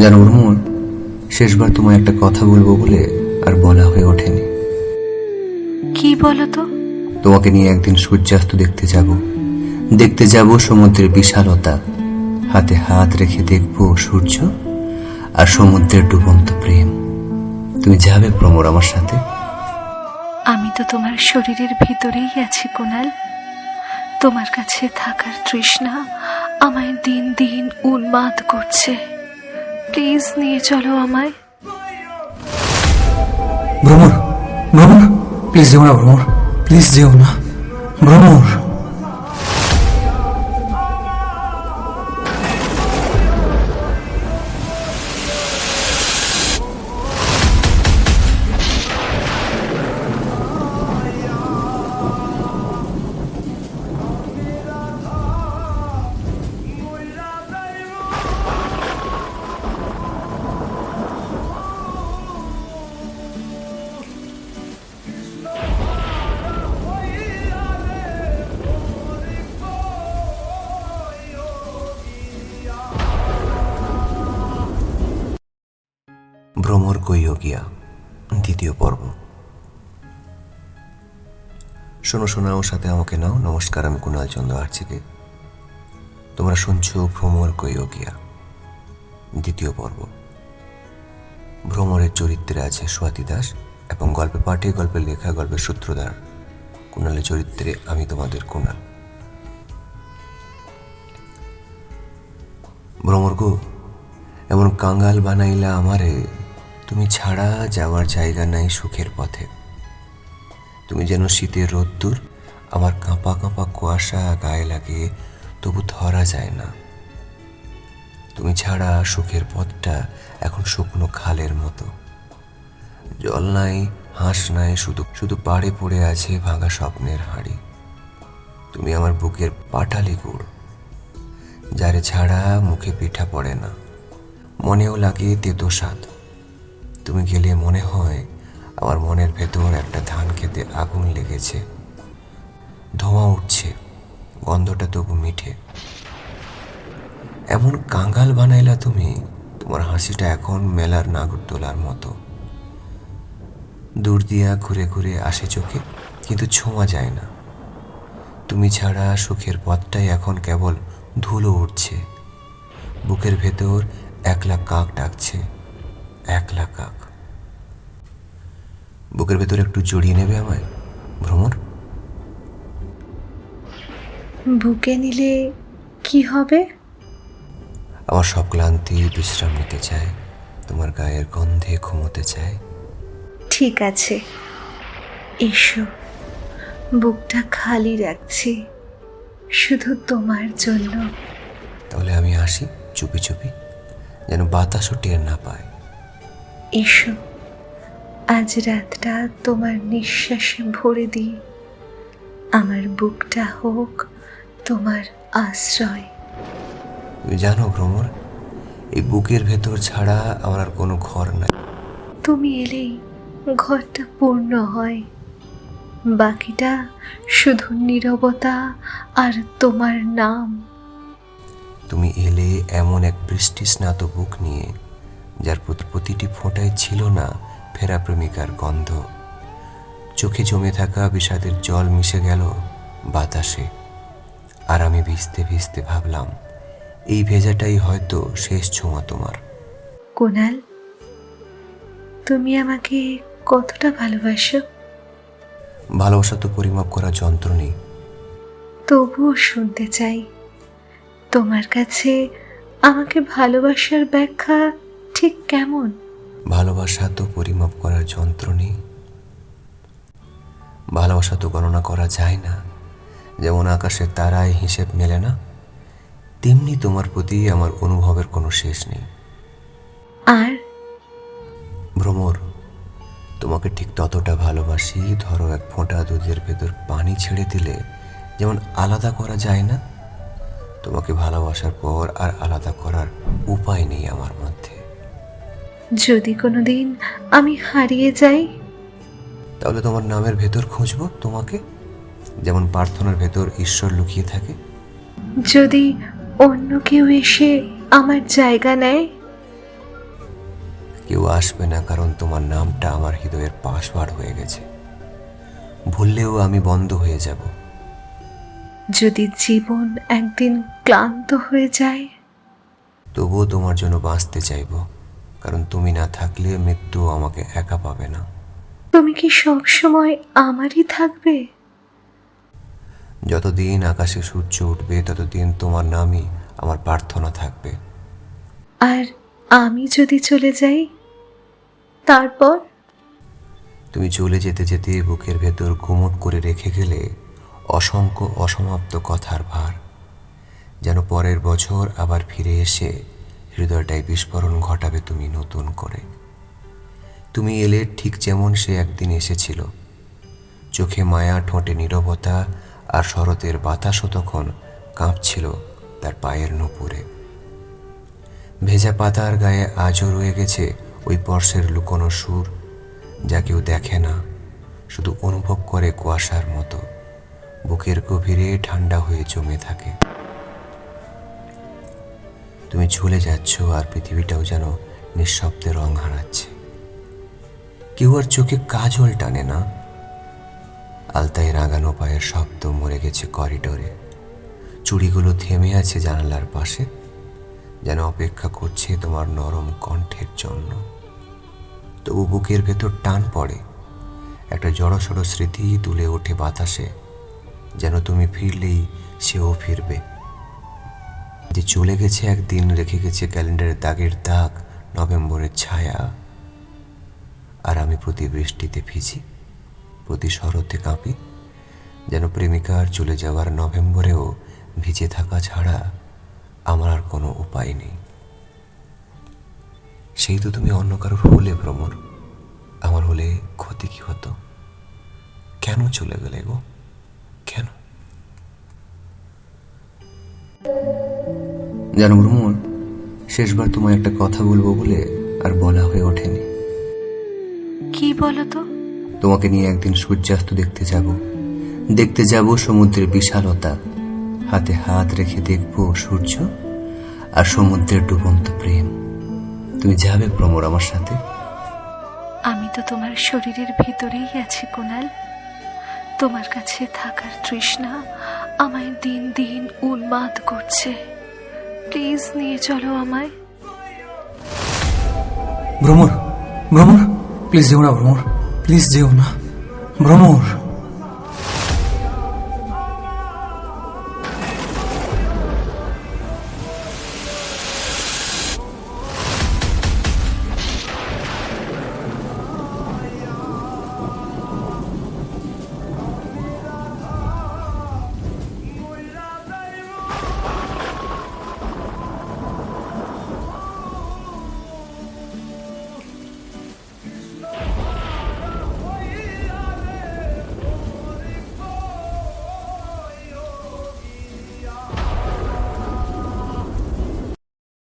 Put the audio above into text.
জানো ভ্রমণ শেষবার তোমায় একটা কথা বলব বলে আর বলা হয়ে ওঠেনি। কি বলো তো? তোমাকে নিয়ে একদিন সূর্যাস্ত দেখতে যাব। দেখতে যাব সমুদ্রের বিশালতা। হাতে হাত রেখে দেখব সূর্য আর সমুদ্রের ডুবন্ত প্রেম। তুমি যাবে প্রমোর আমার সাথে? আমি তো তোমার শরীরের ভিতরেই আছি কোনাল। তোমার কাছে থাকার তৃষ্ণা আমায় দিন দিন উন্মাদ করছে। প্লিজ নিয়ে চলো আমায়। ভ্রমর ভ্রমর প্লিজ যেও না ভ্রমর প্লিজ যেও না। ভ্রমর। গিয়া দ্বিতীয় পর্ব। শোনো শোনা ওর সাথে আমাকে নাও। নমস্কার, আমি কুণাল চন্দ্র আর্চিকে। তোমরা শুনছো ভ্রমর গিয়া দ্বিতীয় পর্ব। ভ্রমরের চরিত্রে আছে সোয়াতি দাস এবং গল্পে পাঠে, গল্পে লেখা গল্পের সূত্রধার। কুণালের চরিত্রে আমি তোমাদের কুণাল। ভ্রমর গো, এমন কাঙ্গাল বানাইলা আমারে তুমি ছাড়া যাওয়ার জায়গা নাই সুখের পথে। তুমি যেন শীতের রোদ্দুর আমার কাঁপা কাঁপা কুয়াশা গায়ে লাগে তবু ধরা যায় না। তুমি ছাড়া সুখের পথটা এখন শুকনো খালের মতো। জল নাই, হাঁস নাই, শুধু শুধু পাড়ে পড়ে আছে ভাঙা স্বপ্নের হাড়ি। তুমি আমার বুকের পাটালি গুড়, যারে ছাড়া মুখে পিঠা পড়ে না। মনেও লাগে তেতো স্বাদ। তুমি গেলে মনে হয় আমার মনের ভেতর একটা ধান খেতে আগুন লেগেছে। ধোঁয়া উঠছে, গন্ধটা তবু মিঠে। এমন কাঙ্গাল বানাইলা তুমি, তোমার হাসিটা এখন মেলার নাগরদোলার মতো। দূর দিয়া ঘুরে ঘুরে আসে চোখে, কিন্তু ছোঁয়া যায় না। তুমি ছাড়া সুখের পথটাই এখন কেবল ধুলো উঠছে। বুকের ভেতর একলা কাক ডাকছে। একলা কাক বুকের ভেতরে একটু জড়িয়ে নেবে আমায় ভ্রমর? বুকে নিলে কি হবে? আমার সব ক্লান্তি বিশ্রাম নিতে চায় তোমার গায়ের গন্ধে ঘুমোতে চায়। ঠিক আছে এসো বুকটা খালি রাখছি শুধু তোমার জন্য। তাহলে আমি আসি চুপি চুপি যেন বাতাসও টের না পায়। এসো আজ রাতটা তোমার নিঃশ্বাসে ভরে দিই। আমার বুকটা হোক তোমার আশ্রয়। তুমি জানো ভ্রমর এই বুকের ভেতর ছাড়া আমার আর কোনো ঘর নাই। তুমি এলেই ঘরটা পূর্ণ হয়। বাকিটা শুধু নীরবতা আর তোমার নাম। তুমি এলে এমন এক বৃষ্টি স্নাত বুক নিয়ে যার প্রতি- প্রতিটি ফোঁটায় ছিল না ফেরা প্রেমিকার গন্ধ। চোখে জমে থাকা বিষাদের জল মিশে গেল বাতাসে। আর আমি ভিজতে ভিজতে ভাবলাম এই ভেজাটাই হয়তো শেষ ছোঁয়া তোমার। কোনাল তুমি আমাকে কতটা ভালোবাসো? ভালোবাসা তো পরিমাপ করা যন্ত্র নেই। তবুও শুনতে চাই তোমার কাছে আমাকে ভালোবাসার ব্যাখ্যা ঠিক কেমন? ভালোবাসা তো পরিমাপ করার যন্ত্র নেই। ভালোবাসা তো গণনা করা যায় না। যেমন আকাশের তারায় হিসেব মেলে না তেমনি তোমার প্রতি আমার অনুভবের কোনো শেষ নেই। আর? ভ্রমর তোমাকে ঠিক ততটা ভালোবাসি ধরো এক ফোঁটা দুধের ভেতর পানি ছেড়ে দিলে যেমন আলাদা করা যায় না। তোমাকে ভালোবাসার পর আর আলাদা করার উপায় নেই আমার মধ্যে। যদি কোনো দিন আমি হারিয়ে যাই? তাহলে তোমার নামের ভেতর খুঁজবো তোমাকে? যেমন প্রার্থনার ভেতর ঈশ্বর লুকিয়ে থাকে। যদি অন্য কেউ এসে আমার জায়গা নেয়? কেউ আসবে না কারণ তোমার নামটা আমার হৃদয়ের পাসওয়ার্ড হয়ে গেছে। ভুললেও আমি বন্ধ হয়ে যাব। যদি জীবন একদিন ক্লান্ত হয়ে যায়? তবুও তোমার জন্য বাঁচতে চাইব। কারণ তুমি না থাকলে মৃত্যু আমাকে একা পাবে না। তুমি কি সব সময় আমারই থাকবে? যতদিন আকাশে সূর্য উঠবে ততদিন তোমার নামই আমার প্রার্থনা থাকবে। আর আমি যদি চলে যাই তারপর? তুমি চলে যেতে যেতে বুকের ভেতর ঘুমট করে রেখে গেলে অসংখ্য অসমাপ্ত কথার ভার। যেন পরের বছর আবার ফিরে এসে হৃদয়টায় বিস্ফোরণ ঘটাবে তুমি নতুন করে। তুমি এলে ঠিক যেমন সে একদিন এসেছিল। চোখে মায়া, ঠোঁটে নীরবতা আর শরতের বাতাসও তখন কাঁপছিল তার পায়ের নুপুরে। ভেজা পাতার গায়ে আজও রয়ে গেছে ওই পর্শের লুকোনো সুর যা কেউ দেখে না, শুধু অনুভব করে কুয়াশার মতো। বুকের গভীরে ঠান্ডা হয়ে জমে থাকে। তুমি চলে যাচ্ছ আর পৃথিবীটাও যেন নিঃশব্দে রং হারাচ্ছে। কেউ আর চোখে কাজল টানে না। আলতায় রাগানো পায়ের শব্দ মরে গেছে করিডোরে। চুড়িগুলো থেমে আছে জানালার পাশে, যেন অপেক্ষা করছে তোমার নরম কণ্ঠের জন্য। তবু বুকের ভেতর টান পড়ে, একটা জড়সড় স্মৃতি তুলে ওঠে বাতাসে, যেন তুমি ফিরলেই সেও ফিরবে। যে চলে গেছে একদিন, রেখে গেছে ক্যালেন্ডারের দাগের দাগ, নভেম্বরের ছায়া। আর আমি প্রতি বৃষ্টিতে ভিজি, প্রতি শরতে কাঁপি, যেন প্রেমিকার চলে যাওয়ার নভেম্বরেও ভিজে থাকা ছাড়া আমার আর কোনো উপায় নেই। সেই তো তুমি অন্য কারোর হলে ভ্রমণ আমার হলে ক্ষতি কি হতো? কেন চলে গেলে গো? কেন? জানো ভ্রমর শেষবার তোমায় একটা কথা বলব বলে আর বলা হয়ে ওঠেনি। কি বলো তো? তোমাকে নিয়ে একদিন সূর্যাস্ত দেখতে যাব। দেখতে যাব সমুদ্রের বিশালতা। হাতে হাত রেখে দেখব সূর্য আর সমুদ্রের ডুবন্ত প্রেম। তুমি যাবে ভ্রমর আমার সাথে? আমি তো তোমার শরীরের ভিতরেই আছি কুনাল। তোমার কাছে থাকার তৃষ্ণা আমায় দিন দিন উন্মাদ করছে। প্লিজ নিয়ে চলো আমায়। ভ্রমর ভ্রমর প্লিজ যেও না ভ্রমর প্লিজ যেও না। ভ্রমর।